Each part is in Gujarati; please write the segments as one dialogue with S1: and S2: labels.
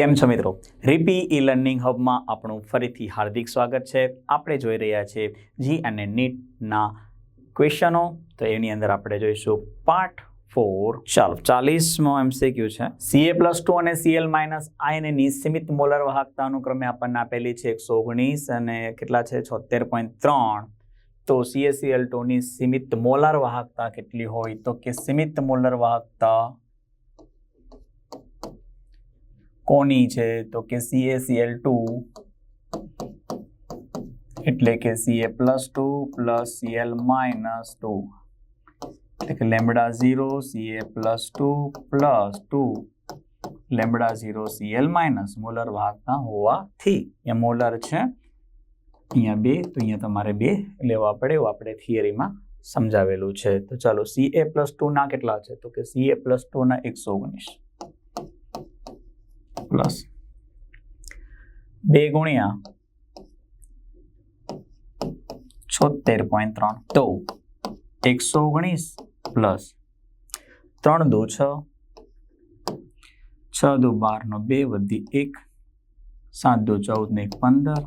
S1: કેમ છો મિત્રો? રીપી ઈ લર્નિંગ હબમાં આપણું ફરીથી હાર્દિક સ્વાગત છે. આપણે જોઈ રહ્યા છીએ જી અને નીટના ક્વેશ્ચનો. તો એની અંદર આપણે જોઈશું પાર્ટ ફોર ચાલો ચાલીસમો એમસીક્યુ છે. સીએ પ્લસ ટુ અને સીએલ માઇનસ આયનની નિસીમિત મોલર વાહકતા અનુક્રમે આપણને આપેલી છે એકસો ઓગણીસ અને કેટલા છે? છોતેર પોઈન્ટ ત્રણ. તો સીએસીએલ ટુની સીમિત મોલર વાહકતા કેટલી હોય? તો કે સીમિત મોલર વાહકતા કોની છે? તો કે સીએસીએલ ટુ. એટલે કે CA plus two plus CL minus two. એટલે કે lambda zero, CA plus two plus two. Lambda zero, CL minus molar વાહકતા હોવાથી અહીંયા મોલર છે. અહીંયા બે, તો અહીંયા તમારે બે લેવા પડે એવું આપણે થિયરીમાં સમજાવેલું છે. તો ચાલો સીએ પ્લસ ટુના કેટલા છે? તો કે Ca પ્લસ ટુના એકસો ઓગણીસ. પ્લસ બે ગુણ્યા છોતેર પોઈન્ટ ત્રણ. તો એકસો ઓગણીસ પ્લસ ત્રણ દો છ. છ દો બારનો બે વધી એક. સાત દો ચૌદ ને એક પંદર.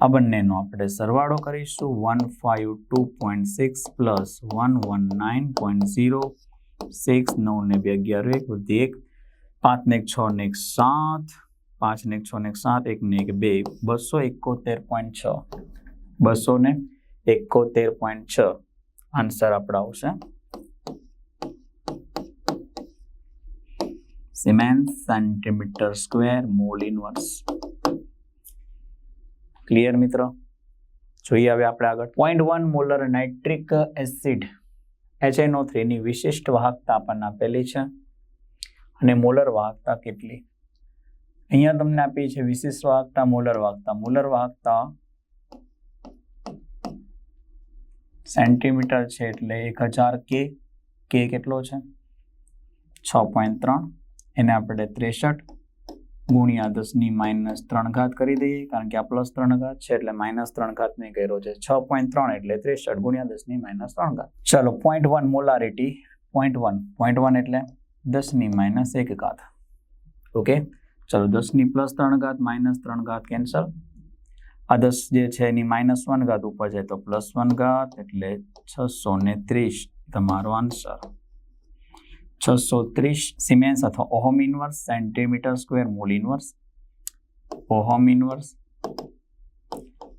S1: આ બંનેનો આપણે સરવાળો કરીશું. One five two point six plus one one nine point zero. Six, નવ ને બે અગિયાર, એક વધી એક. પાંચ ને એક છ ને એક સાત, પાંચ ને એક છ ને એક સાત, એક ને એક બે, બસો એકોતેર પોઈન્ટ છ. બસો ને એકોતેર પોઈન્ટ છ. આન્સર આપણા આવશે. Siemens centimetre square mole inverse clear મિત્ર? જોઈએ હવે આપણે આગળ. Point one molar nitric acid HNO થ્રીની વિશિષ્ટ વાહકતા આપણને આપેલી છે. અને મોલર વાહકતા કેટલી? અહીંયા તમને આપી છે વિશિષ્ટ વાહકતા, મોલર વાહકતા. મોલર વાહકતા સેન્ટીમીટર છે એટલે એક હજાર કે. કે કેટલો છે? છ પોઈન્ટ ત્રણ. એને આપણે ત્રેસઠ ગુણ્યા દસની માઇનસ ત્રણ ઘાત કરી દઈએ, કારણ કે આ પ્લસ ત્રણ ઘાત છે એટલે માઇનસ ત્રણ નહીં કર્યો છે. છ પોઈન્ટ ત્રણ એટલે ત્રેસઠ ગુણ્યા દસની માઇનસ ત્રણ ઘાત. ચલો point one molarity point one point one એટલે દસની માઇનસ એક ઘાત. ઓકે? ચલો, દસની પ્લસ ત્રણ ઘાત, માઇનસ ત્રણ ઘાત કેન્સલ. આ દસ જે છે એની માઇનસ વન ઘાત ઉપર જાય તો પ્લસ વન ઘાત એટલે છસો ને ત્રીસ. તમારો આન્સર. છસો ત્રીસ સિમેન્સ અથવા ohm inverse centimetre square mole inverse. Ohm inverse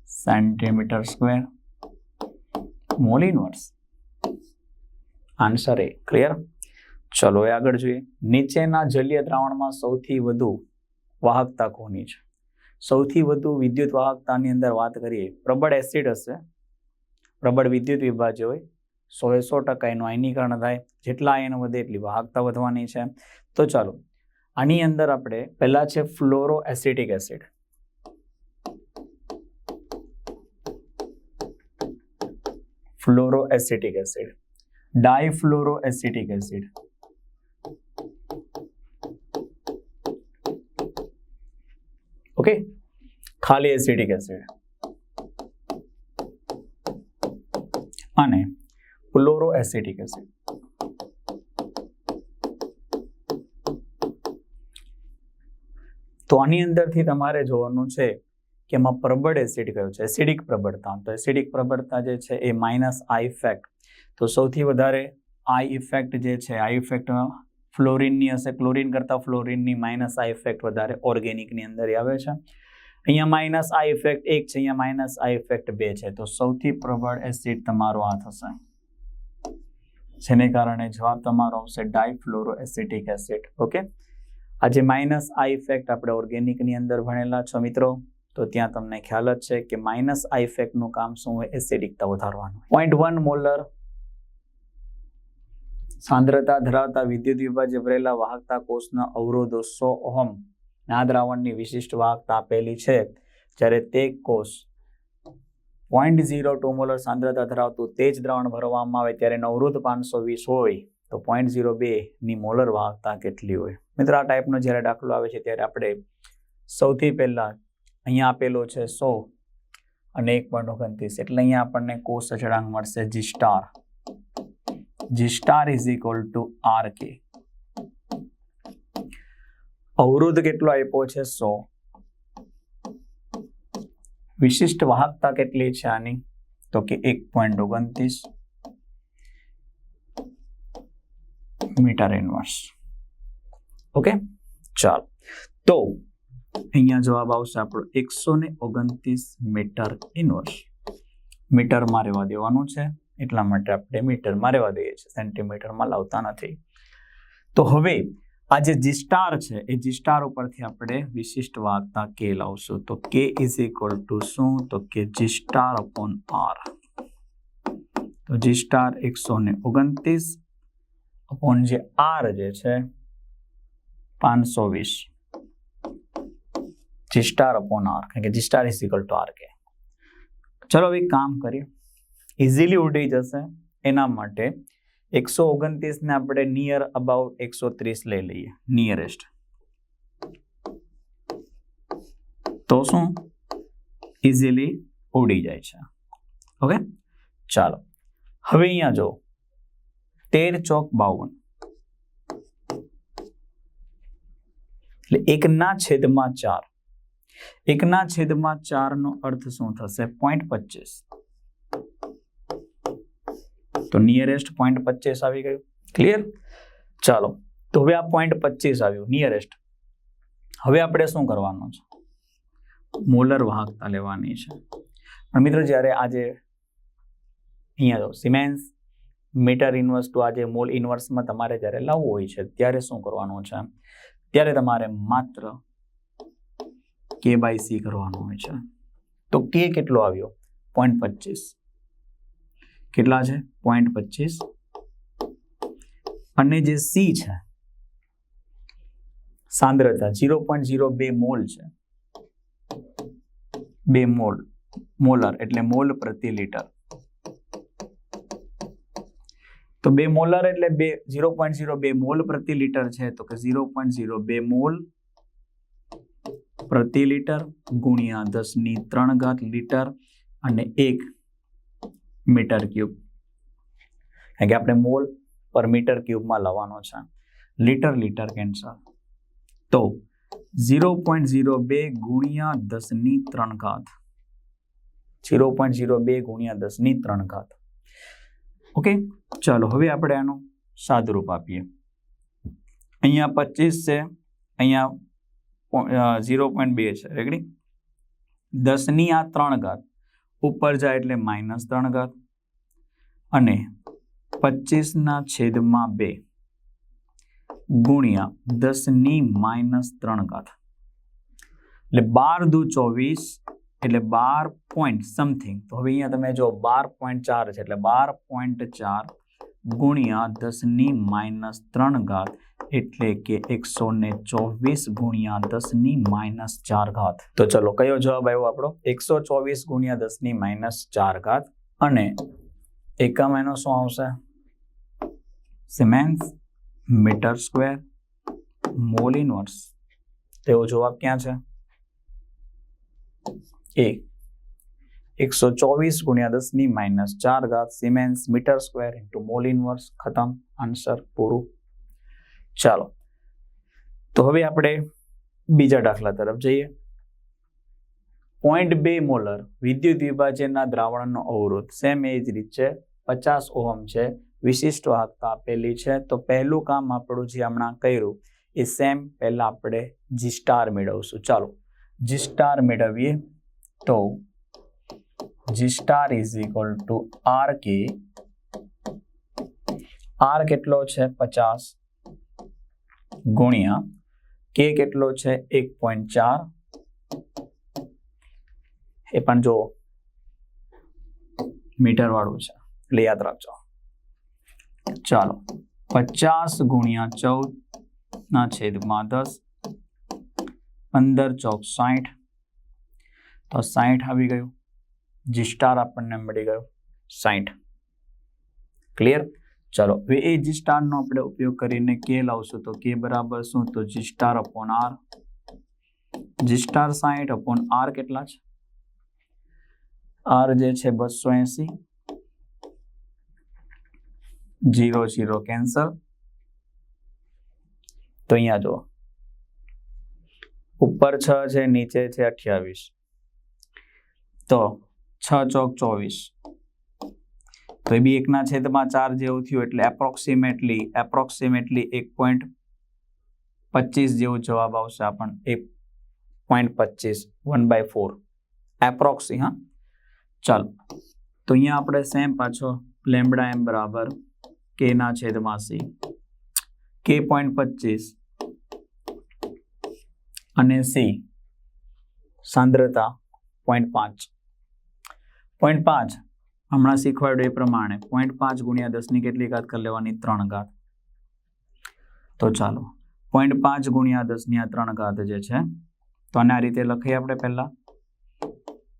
S1: centimetre square mole inverse. Answer એ ક્લિયર? ચલો એ આગળ જોઈએ. નીચેના જલીય દ્રાવણમાં સૌથી વધુ વાહકતા કોની છે. સૌથી વધુ વિદ્યુત વાહકતાની અંદર વાત કરીએ, પ્રબળ એસિડ હશે. પ્રબળ વિદ્યુત વિભાજ્ય હોય સો એ સો ટકા એનું આયનીકરણ થાય. જેટલા આયન વધે એટલી વાહકતા વધવાની છે. તો ચાલો, આની અંદર આપણે પહેલા છે fluoro acetic acid. Fluoro acetic acid. Difluoro acetic acid. Okay ખાલી એસિડિક એસિડ અને ફ્લોરો એસિડિક એસિડ તો આની અંદરથી તમારે જોવાનું છે કે એમાં પ્રબળ એસિડ કયો છે? એસિડિક પ્રબળતા. તો એસિડિક પ્રબળતા જે છે એ માઇનસ આઈ ઇફેક્ટ તો સૌથી વધારે આઈ ઇફેક્ટ જે છે આઈ ઇફેક્ટ ફ્લોરિનની હશે. ક્લોરિન કરતાં ફ્લોરિનની માઇનસ આ ઇફેક્ટ વધારે ઓર્ગેનિકની અંદર આવે છે. અહીંયા માઇનસ આ ઇફેક્ટ એક છે, અહીંયા માઇનસ આ ઇફેક્ટ બે છે. તો સૌથી પ્રબળ એસિડ તમારો આ થશે. જેને કારણે જવાબ તમારો આવશે ડાયફ્લોરો એસિટિક એસિડ. ઓકે? આજે માઇનસ આ ઇફેક્ટ આપણે ઓર્ગેનિકની અંદર ભણેલા છો મિત્રો. તો ત્યાં તમને ખ્યાલ જ છે કે માઇનસ આ ઇફેક્ટનું કામ શું હોય? એસિડિકતા વધારવાનું પોઈન્ટ વન મોલર સાંદ્રતા ધરાવતા વિદ્યુત વિભાજ્ય ભરેલા વાહકતા કોષના અવરોધો સો ઓહમ ના દ્રાવણની વિશિષ્ટ વાહકતા આપેલી છે. જ્યારે તે કોષ પોઈન્ટ ઝીરો ટુ મોલર સાંદ્રતા ધરાવતું તે જ દ્રાવણ ભરવામાં આવે ત્યારે અવરોધ પાંચસો વીસ હોય તો પોઈન્ટ ઝીરો બેની મોલર વાહકતા કેટલી હોય? મિત્રો, આ ટાઈપનો જ્યારે દાખલો આવે છે ત્યારે આપણે સૌથી પહેલાં અહીંયા આપેલો છે સો અને એક પોઈન્ટ ઓગણત્રીસ. એટલે અહીંયા આપણને કોષ અચળાંક મળશે G star G star is equal to RK. અવરોધ કેટલો આપ્યો છે? સો. વિશિષ્ટ વાહકતા કેટલી છે આની? તો કે એક પોઈન્ટ ઓગણત્રીસ મીટર ઇન્વર્સ ઓકે ચાલો. તો અહીંયા જવાબ આવશે આપણો એકસો ને ઓગણત્રીસ મીટર ઇન્વર્સ મીટરમાં રહેવા દેવાનું છે. એટલા માટે આપણે મીટરમાં રહેવા દઈએ છીએ, સેન્ટીમીટરમાં લાવતા નથી. તો હવે આ જે જી સ્ટાર છે, એ જી સ્ટાર ઉપરથી આપણે વિશિષ્ટ વાર્તા કે લાવશું. તો કે ઇઝ ઇક્વલ ટુ શું? તો કે જી સ્ટાર અપોન આર તો જી સ્ટાર એકસો ને ઓગણત્રીસ અપોન જે આર જે છે, પાંચસો વીસ. જી સ્ટાર અપોન આર કારણ કે G star is equal to R K ચલો હવે કામ કરીએ. ઇઝીલી ઉડી જશે. એના માટે એકસો ઓગણત્રીસ ને આપણે નિયર અબાઉટ એકસો ત્રીસ લઈ લઈએ નિયરેસ્ટ તો શું? ઇઝીલી ઉડી જાય છે. ઓકે ચાલો. હવે અહીંયા જો તેર ચોક બાવન. એટલે એકના છેદમાં ચાર. એકના છેદમાં ચાર નો અર્થ શું થશે? પોઈન્ટ પચીસ. તો નિયરેસ્ટ પોઈન્ટ પચીસ આવી ગયું. ક્લિયર ચાલો, તો હવે આ પોઈન્ટ પચીસ આવ્યું નિયરેસ્ટ હવે આપણે શું કરવાનું છે? મોલર વાહકતા લેવાની છે. પણ મિત્રો, જ્યારે આજે અહીંયા જો સિમેન્સ મીટર ઇન્વર્સ ટુ આજે મોલ ઇન્વર્સમાં તમારે જ્યારે લાવવું હોય છે, ત્યારે શું કરવાનું છે? ત્યારે તમારે માત્ર કે બાય સી કરવાનું હોય છે. તો કે કેટલો આવ્યો? પોઈન્ટ પચીસ કેટલા છે? પોઈન્ટ પચીસ. અને જે સી છે, સાંદ્રતા ઝીરો પોઈન્ટ ઝીરો બે મોલ છે. બે મોલ મોલર એટલે મોલ પ્રતિ લીટર તો બે મોલર એટલે બે ઝીરો પોઈન્ટ ઝીરો બે મોલ પ્રતિ લીટર છે, તો કે ઝીરો પોઈન્ટ ઝીરો બે મોલ પ્રતિ લીટર ગુણ્યા દસની ત્રણ ઘાત લીટર અને એક મીટર ક્યુબ. કારણ કે આપણે મોલ પર મીટર ક્યુબમાં લવાનો છે. લીટર લીટર કેન્સર તો ઝીરો પોઈન્ટ ઝીરો બે ગુણ્યા દસની ત્રણ ઘાત. ઝીરો પોઈન્ટ ઝીરો બે ગુણ્યા દસની ત્રણ ઘાત. ઓકે? ચાલો, હવે આપણે આનું સાદુરૂપ આપીએ. અહીંયા પચીસ છે, અહીંયા ઝીરો પોઈન્ટ બે છે. રેગડી દસની આ ત્રણ ઘાત. ઉપર જાય એટલે માઇનસ ત્રણ ઘાત અને પચીસના છેદમાં બે ગુણ્યા દસની માઇનસ ત્રણ ઘાત. એટલે બાર દુ ચોવીસ એટલે બાર પોઈન્ટ સમથિંગ તો હવે અહીંયા તમે જો બાર પોઈન્ટ ચાર છે એટલે બાર પોઈન્ટ ચાર ગુણ્યા દસની માઇનસ ત્રણ ઘાત એટલે કે એકસો ને ચોવીસ ગુણ્યા દસની માઇનસ ચાર ઘાત. તો ચલો, કયો જવાબ આવ્યો આપણો? એકસો ચોવીસ ગુણ્યા દસની માઇનસ ચાર ઘાત. અને એકમ એનો શું આવશે? Siemens, metre square, mole inverse. તેવો જવાબ ક્યાં છે? એ. એકસો ચોવીસ ગુણ્યા દસની માઇનસ ચાર ઘાત siemens metre square into mole inverse ખતમ. આન્સર પૂરું. ચાલો. તો હવે આપણે બીજા દાખલા તરફ જઈએ. પોઈન્ટ બે મોલર વિદ્યુત વિભાજનના દ્રાવણનો અવરોધ. સેમ એ જ રીત છે પચાસ ઓહમ છે. વિશિષ્ટ વાહકતા આપેલી છે. તો પહેલું કામ આપણું જે હમણાં કર્યું, એ સેમ પહેલાં આપણે જી સ્ટાર મેળવશું. ચાલો જી સ્ટાર મેળવીએ. તો G star is equal to R K R કેટલો છે? પચાસ ગુણ્યા કે કેટલો છે? એક પોઈન્ટ ચાર. એ પણ જો મીટર વાળું છે. એટલે યાદ રાખજો. ચાલો. પચાસ ગુણ્યા ચૌદ ના છેદમાં દસ. પંદર ચોક સાઠ. તો સાઠ આવી ગયું. જી સ્ટાર આપણને મળી ગયો. સાઠ ક્લિયર ચાલો, હવે એ જી સ્ટારનો આપણે ઉપયોગ કરીને કે લાવશું તો કે બરાબર શું? તો G star upon R G star સાહીઠ અપોન આર કેટલા છે? આર જે છે બસો એસી. જીરો જીરો કેન્સલ તો અહીંયા જુઓ. ઉપર છ છે, નીચે છે, અઠ્યાવીસ. તો છ ચોક ચોવીસ. તો એ બી એકના છેદમાં ચાર જેવું થયું એટલે એપ્રોક્સિમેટલી એપ્રોક્સિમેટલી એક પોઈન્ટ પચીસ જેવો જવાબ આવશે આપણને એક પોઈન્ટ પચીસ વન બાય ફોર એપ્રોક્સી હા? ચાલો. તો અહીંયા આપણે સેમ પાછો લેમડા એમ બરાબર કે ના છેદમાં સી કે પોઈન્ટ પચીસ અને સી સાંદ્રતા પોઈન્ટ પાંચ. પોઈન્ટ પાંચ. હમણાં શીખવાડ્યું એ પ્રમાણે. પોઈન્ટ પાંચ ગુણ્યા દસની કેટલી ઘાત કરી લેવાની? ત્રણ ઘાત. તો ચાલો. પોઈન્ટ પાંચ ગુણ્યા દસની આ ત્રણ ઘાત જે છે, તો આને આ રીતે લખીએ આપણે પહેલા.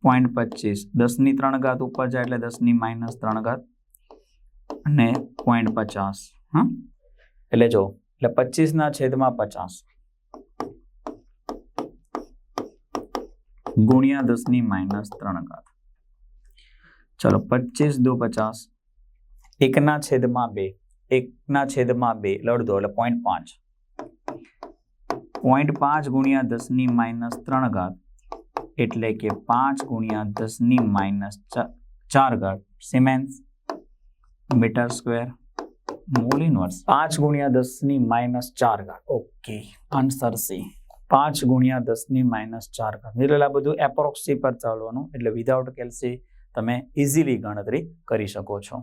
S1: પોઈન્ટ પચીસ. દસની ત્રણ ઘાત ઉપર જાય એટલે દસની માઇનસ ત્રણ ઘાત. અને પોઈન્ટ પચાસ. હા? એટલે જો, એટલે પચીસના છેદમાં પચાસ. ગુણ્યા દસની માઇનસ ત્રણ ઘાત. ચલો પચીસ દો પચાસ. એકના છેદમાં બે. એકના છેદમાં બે. લડદો એટલે પોઈન્ટ પાંચ. પોઈન્ટ પાંચ ગુણ્યા દસની માઇનસ ત્રણ ઘાત, એટલે કે પાંચ ગુણ્યા દસની માઇનસ ચાર ઘાત. Siemens metre square mole inverse પાંચ ગુણ્યા દસની માઇનસ ચાર ઘાત. ઓકે આન્સર સી પાંચ ગુણ્યા દસની માઇનસ ચાર ઘાત. આ બધું એપ્રોક્સી પર ચાલવાનું, એટલે વિધાઉટ કેલ્સી તમે ઇઝીલી ગણતરી કરી શકો છો.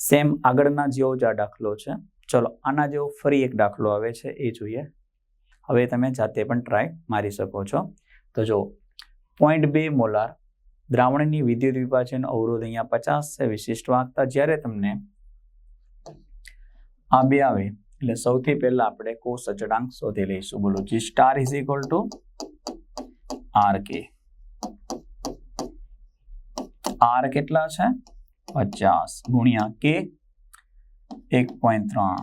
S1: સેમ આગળના જેવો જ આ દાખલો છે. ચલો, આના જેવો ફરી એક દાખલો આવે છે, એ જોઈએ. હવે તમે જાતે પણ ટ્રાય મારી શકો છો. તો જો પોઈન્ટ બે મોલાર દ્રાવણની વિદ્યુત વિભાજન અવરોધ અહીંયા પચાસ છે, વિશિષ્ટ વાંકતા જ્યારે તમને આ બે આવે, એટલે સૌથી પહેલા આપણે કોષ અચડાંક શોધી લઈશું. બોલો G star is equal to R K R કેટલા છે? પચાસ ગુણ્યા કે એક પોઈન્ટ ત્રણ.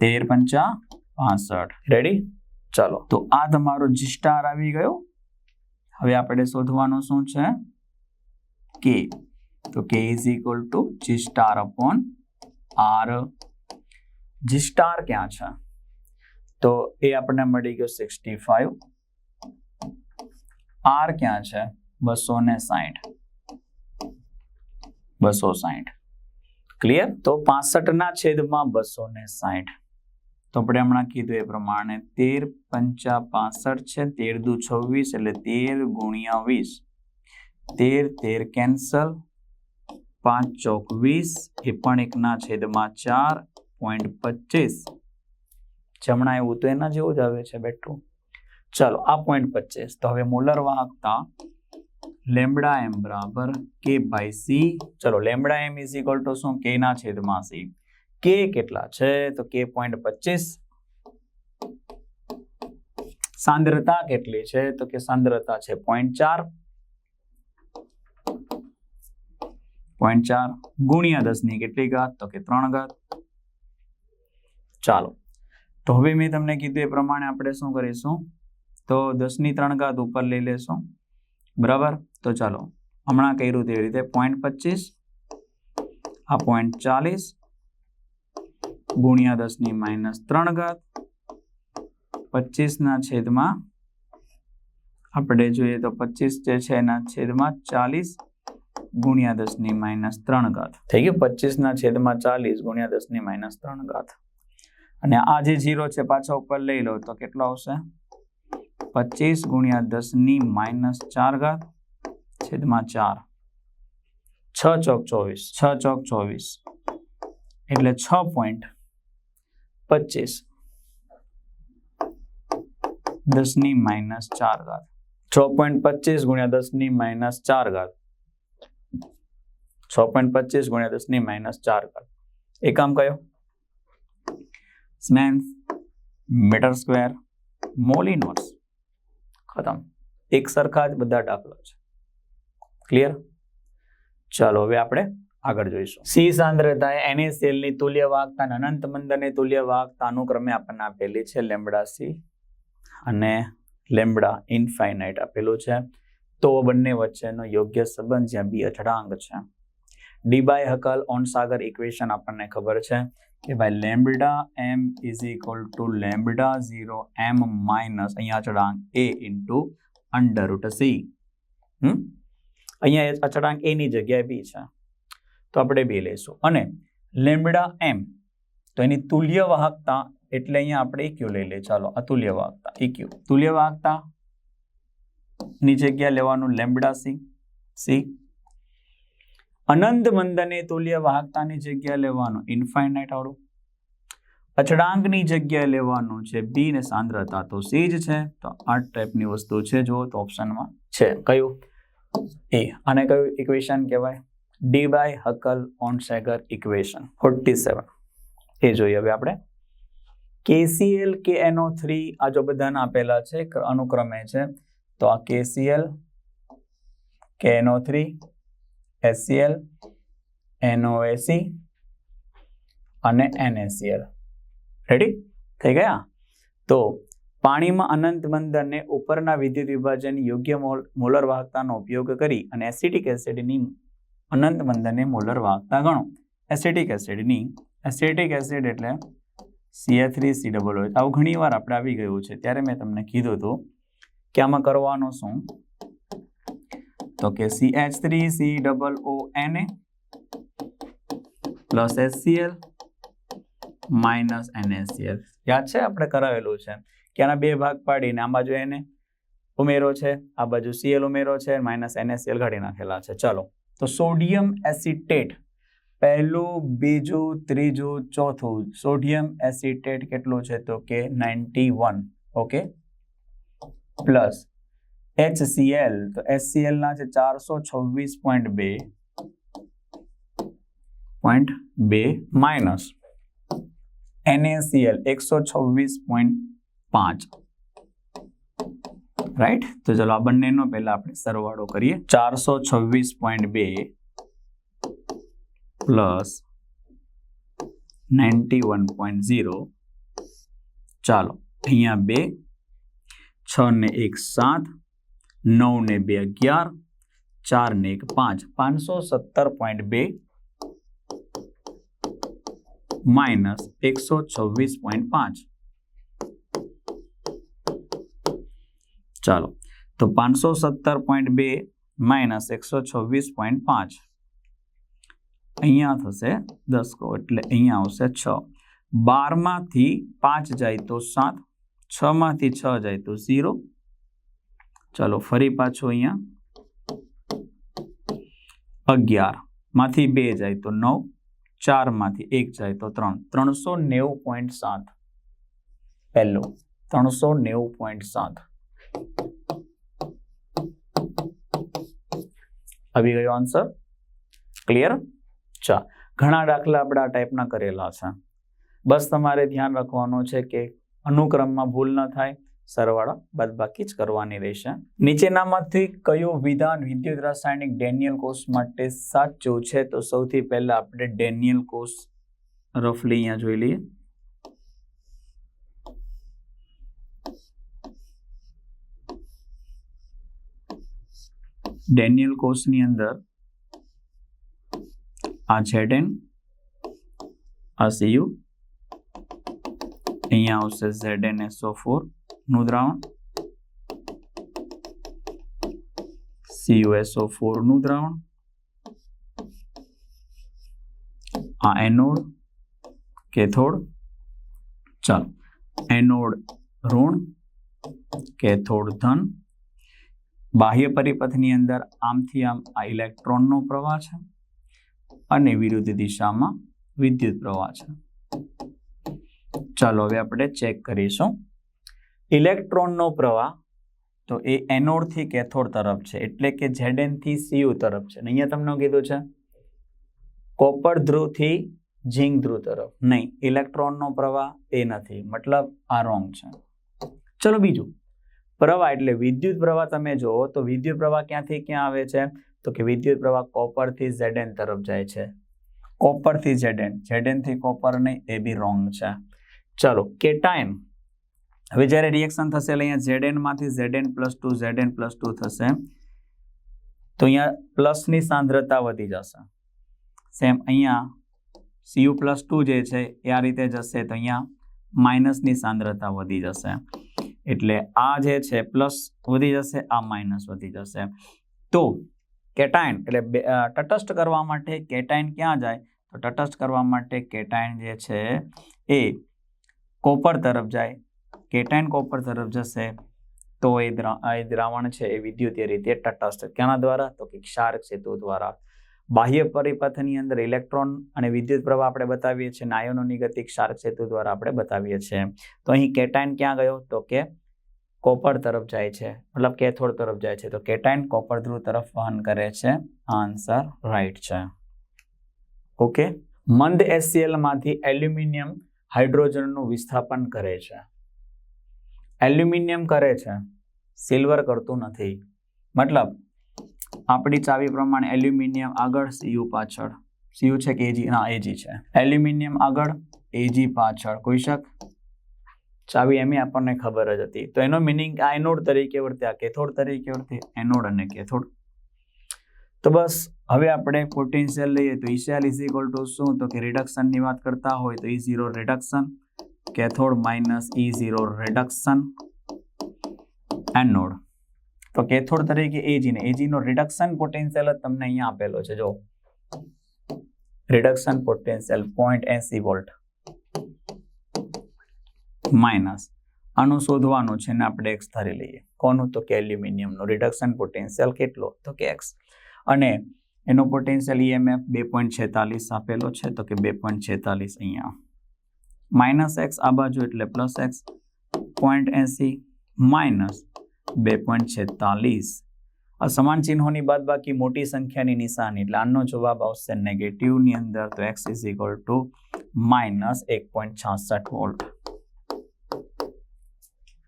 S1: તેર પંચા પાસઠ. રેડી ચાલો. તો આ તમારો જી સ્ટાર આવી ગયો. હવે આપણે શોધવાનું શું છે? કે તો K is equal to G star upon R G star ક્યાં છે? તો એ આપણને મળી ગયો સિક્સટી ફાઈવ આર ક્યાં છે? બસો ને સાઠ બસો સાઠ ક્લિયર તો પાસઠ ના છેદમાં બસો ને સાઠ તો આપણે હમણાં કીધું એ પ્રમાણે તેર પંચા પાસઠ છે, તેર દુ છવ્વીસ એટલે તેર ગુણ્યા વીસ. તેર તેર કેન્સલ. પાંચ ચોક વીસ, એ પણ એકના છેદમાં ચાર પોઈન્ટ પચીસ. જમણા એવું તો એના જેવું જ આવે છે બેઠું. ચલો, આ પોઈન્ટ પચીસ. તો હવે મોલર વાહકતા લેમડા એમ બરાબર કે બાય સી ચલો lambda M is equal to શું? કે ના છેદમાં સી કે કેટલા છે? તો કે પોઈન્ટ પચીસ. સાંદ્રતા કેટલી છે? તો કે સાંદ્રતા છે પોઈન્ટ ચાર. પોઈન્ટ ચાર ગુણ્યા દસની કેટલી ઘાત? તો કે ત્રણ ઘાત. ચાલો, તો હવે મેં તમને કીધું એ પ્રમાણે આપણે શું કરીશું? તો દસની ત્રણ ઘાત ઉપર લઈ લેશું. બરાબર? તો ચાલો, હમણાં કર્યું તેવી રીતે પોઈન્ટ પચીસ, આ પોઈન્ટ ચાલીસ, ગુણ્યા દસની માઇનસ ત્રણ ઘાત, પચીસના છેદમાં, આપણે જોઈએ તો પચીસ જે છે એના છેદમાં ચાલીસ, ગુણ્યા દસની માઇનસ ત્રણ ઘાત. થઈ ગયું? પચીસના છેદમાં ચાલીસ, ગુણ્યા દસની માઇનસ ત્રણ ઘાત. અને આ જે જીરો છે, પાછા ઉપર લઈ લો તો કેટલો આવશે? પચીસ ગુણ્યા દસની માઇનસ ચાર ઘાત છેદમાં ચાર છ ચોક ચોવીસ છ ચોક ચોવીસ એટલે છ પોઈન્ટ પચીસ દસની માઇનસ ચાર ઘાત છ પોઈન્ટ પચીસ ગુણ્યા દસની માઇનસ ચાર ઘાત છ પોઈન્ટ પચીસ ગુણ્યા દસની માઇનસ ચાર ઘાત એકમ કયો siemens metre square mole inverse ખતમ. એક સરખા જ બધા દાખલા છે. ક્લિયર ચાલો, હવે આપણે આગળ જોઈશું. સી સાંદ્રતા NaCl ની તુલ્ય વાહકતા અને અનંત મંદને તુલ્ય વાહકતા અનુક્રમે આપણને આપેલી છે લેમડા સી અને લેમડા ઇન્ફાઇનાઇટ આપેલું છે. તો બંને વચ્ચેનો યોગ્ય સંબંધ જ્યાં બી અચળાંક છે. Debye Huckel Onsager equation આપણને ખબર છે. કે ભાઈ lambda M is equal to lambda zero M minus અહીંયા અચળાંક A into under root C hmm? અહીંયા અચળાંક એની જગ્યાએ બી છે. તો આપણે બે લઈશું. અને લેમ્બડા એમ, તો એની તુલ્ય વાહકતા એટલે અહીંયા આપણે ઇક્યુ લઈ લઈએ. ચાલો અતુલ્ય વાહકતા ઇક્યુ તુલ્ય વાહકતા ની જગ્યા લેવાનું લેમ્બડા સી સી અનંત મંદને તુલ્ય વાહકતાની જગ્યા લેવાનું ઇન્ફાઇનાઇટ વાળું અચળાંકની જગ્યાએ લેવાનું છે બી ને સાંદ્રતા. તો સી જ છે, તો આ ટાઈપની વસ્તુ છે જો તો ઓપ્શનમાં છે. કયું? એ આને કયું ઇક્વેશન કહેવાય? Debye Huckel Onsager equation forty seven એ જોઈએ હવે આપણે. કેસીએલ કે એનો થ્રી આ જો બધાના આપેલા છે અનુક્રમે છે, તો આ કેસીએલ કે એનો થ્રી એસસીએલ એનઓએસી અને એનએસીએલ રેડી થઈ ગયા? તો પાણીમાં અનંત બંધનને ઉપરના વિદ્યુત વિભાજન યોગ્ય મોલ- મોલર વાહકતાનો ઉપયોગ કરી અને એસિટિક એસિડની અનંત બંધનને મોલર વાહકતા ગણો. એસિટિક એસિડની, એસિટિક એસિડ એટલે સીએ થ્રી સી ડબલ હોય આવું ઘણી વાર આપણે આવી ગયું છે. ત્યારે મેં તમને કીધું હતું કે આમાં કરવાનું શું? તો કે H three C double O N A plus SCL minus NSCL યાદ છે? આપણે કરાવેલું છે. કે આના બે ભાગ પાડીને આ બાજુ એને ઉમેરો છે, આ બાજુ સીએલ ઉમેરો છે માઇનસ એનએસસીએલ ઘડી નાખેલા છે. ચલો. તો સોડિયમ એસિટેટ પહેલું, બીજું, ત્રીજું, ચોથું. સોડિયમ એસિટેટ કેટલું છે? તો કે ninety one okay plus HCl તો HCl ના છે ચારસો છવ્વીસ પોઈન્ટ બે. પોઈન્ટ બે માઇનસ NaCl એકસો છવ્વીસ પોઈન્ટ પાંચ. રાઈટ તો ચલો આ બંનેનો પહેલા આપણે સરવાળો કરીએ. ચારસો છવ્વીસ પોઈન્ટ બે plus ninety one point zero ચાલો, અહીંયા બે, છ ને એક સાત નવ ને બે અગિયાર ચાર ને એક પાંચ પાંચસો સત્તર પોઈન્ટ બે માઇનસ એકસો છવ્વીસ પોઈન્ટ પાંચ ચાલો તો પાંચસો સત્તર પોઈન્ટ બે માઇનસ એકસો છવ્વીસ પોઈન્ટ પાંચ અહીંયા થશે દસ કહો એટલે અહીંયા આવશે છ બારમાંથી પાંચ જાય તો સાત છ માંથી છ જાય તો ઝીરો ચાલો ફરી પાછો અહીંયા. અગિયાર. માંથી બે જાય તો નવ, ચારમાંથી એક જાય તો ત્રણ. ત્રણસો નેવું પોઈન્ટ સાત. પહેલું ત્રણસો નેવું પોઈન્ટ સાત. આવી ગયો આન્સર ક્લિયર ચા. ઘણા દાખલા આપણે આ ટાઈપના કરેલા છે. બસ તમારે ધ્યાન રાખવાનું છે કે અનુક્રમમાં ભૂલ ન થાય. સરવાળા બાદબાકી જ કરવાની રહેશે. નીચેનામાંથી કયું વિધાન વિદ્યુત રાસાયણિક ડેનિયલ કોષ માટે સાચું છે? તો સૌથી પહેલા આપણે ડેનિયલ કોષ રફલી અહીંયા જોઈ લઈએ. ડેનિયલ કોષની અંદર આ ઝેડએન આ સીયુ અહીંયા આવશે ઝેડ એન એસઓ ફોર નું દ્રાવણ સીયુએસઓ ફોરનું દ્રાવણ આ એનોડ કેથોડ. ચાલો, એનોડ ઋણ, કેથોડ ધન. બાહ્ય પરિપથની અંદર આમથી આમ આ ઇલેક્ટ્રોનનો પ્રવાહ છે અને વિરુદ્ધ દિશામાં વિદ્યુત પ્રવાહ છે. ચાલો, હવે આપણે ચેક કરીશું. ઇલેક્ટ્રોનનો પ્રવાહ, તો એ એનોડથી કેથોડ તરફ છે. એટલે કે જેડેનથી થી સીયુ તરફ છે. અહીંયા તમને કીધું છે, કોપર ધ્રુવથી ઝીંક ધ્રુવ તરફ. નહીં, ઇલેક્ટ્રોનનો પ્રવાહ એ નથી. મતલબ આ રોંગ છે. ચલો બીજું. પ્રવાહ એટલે વિદ્યુત પ્રવાહ તમે જુઓ, તો વિદ્યુત પ્રવાહ ક્યાંથી ક્યાં આવે છે? તો કે વિદ્યુત પ્રવાહ કોપરથી ઝેડએન તરફ જાય છે. કોપરથી ઝેડએન ઝેડએનથી કોપર નહીં, એ બી રોંગ છે. ચલો, કેટાયન. હવે જ્યારે રિએક્શન થશે, એટલે અહીંયા એનમાંથી માંથી ZN plus two Z N plus two થશે. તો અહીંયા પ્લસની સાંદ્રતા વધી જશે. સેમ અહીંયા સીયુ પ્લસ ટુ જે છે, એ આ રીતે જશે, તો અહીંયા માઇનસની સાંદ્રતા વધી જશે. એટલે આ જે છે પ્લસ વધી જશે, આ માઇનસ વધી જશે. તો કેટાઇન એટલે તટસ્થ કરવા માટે કેટાઇન ક્યાં જાય? તો તટસ્થ કરવા માટે કેટાઇન જે છે, એ કોપર તરફ જાય. કેટાઇન કોપર તરફ જશે, તો એ એ દ્રાવણ છે એ વિદ્યુતીય રીતે તટસ્થ કેના દ્વારા? તો કે ક્ષાર સેતુ દ્વારા. બાહ્ય પરિપથની અંદર ઇલેક્ટ્રોન અને વિદ્યુત પ્રવાહ આપણે બતાવીએ છીએ, નાયોનોની ગતિ ક્ષાર સેતુ દ્વારા આપણે બતાવીએ છીએ. તો અહીં કેટાઇન ક્યાં ગયો? તો કે કોપર તરફ જાય છે. મતલબ કેથોડ તરફ જાય છે. તો કેટાઇન કોપર ધ્રુવ તરફ વહન કરે છે. આન્સર રાઈટ છે. ઓકે? મંદ એસીએલમાંથી એલ્યુમિનિયમ હાઇડ્રોજનનું વિસ્થાપન કરે છે. એલ્યુમિનિયમ કરે છે, સિલ્વર કરતું નથી. મતલબ, આપણી ચાવી પ્રમાણે એલ્યુમિનિયમ આગળ સીયુ પાછળ. સીયુ છે કે એજી ના એજી છે. એલ્યુમિનિયમ આગળ એજી પાછળ. કોઈ શક? ચાવી એમ આપણને ખબર જ હતી. તો એનો મિનિંગ આ એનોડ તરીકે વર્તે, આ કેથોડ તરીકે વર્તે, એનોડ અને કેથોડ. તો બસ, હવે આપણે પોટેન્શિયલ લઈએ. તો ઇશિયાલ ઇઝ ઇક્વલ ટુ શું? તો કે રિડક્શનની વાત કરતા હોય તો E zero reduction cathode minus E zero reduction anode તો કેથોડ તરીકે એજી ને એજી નો રિડક્શન પોટેન્શિયલ જ તમને અહીંયા આપેલો છે જો reduction potential point AC volt minus આનું શોધવાનું છે ને આપણે એક્સ ધારી લઈએ. કોનું? તો કે એલ્યુમિનિયમનું રિડક્શન પોટેન્શિયલ કેટલો? તો કે એક્સ અને એનો પોટેન્શિયલ ઈએમએફ બે પોઈન્ટ છેતાલીસ આપેલો છે, તો કે બે પોઈન્ટ છેતાલીસ અહીંયા. માઇનસ એક્સ આ બાજુ એટલે પ્લસ એક્સ પોઈન્ટ એસી માઇનસ બે પોઈન્ટ છેતાલીસ આ સમાન ચિહ્નોની બાદ બાકી મોટી સંખ્યાની નિશાની એટલે આનો જવાબ આવશે નેગેટિવની અંદર તો X is equal to minus એક પોઈન્ટ છાસઠ વોલ્ટ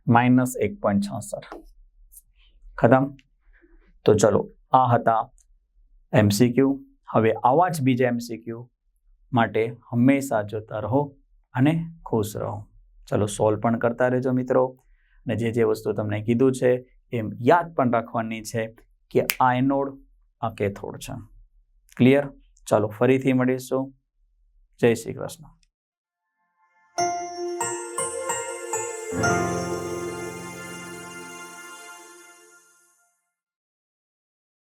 S1: માઇનસ એક પોઈન્ટ છાસઠ ખતમ તો ચલો આ હતા એમસીક્યુ હવે આવા જ બીજા એમસીક્યુ માટે હંમેશા જોતા રહો અને ખુશ રહો. ચલો સોલ્વ પણ કરતા રહેજો મિત્રો. અને જે જે વસ્તુ તમને કીધું છે, એમ યાદ પણ રાખવાની છે કે આ એનોડ આ કેથોડ છે. ક્લિયર ચાલો ફરીથી મળીશું. જય શ્રી કૃષ્ણ.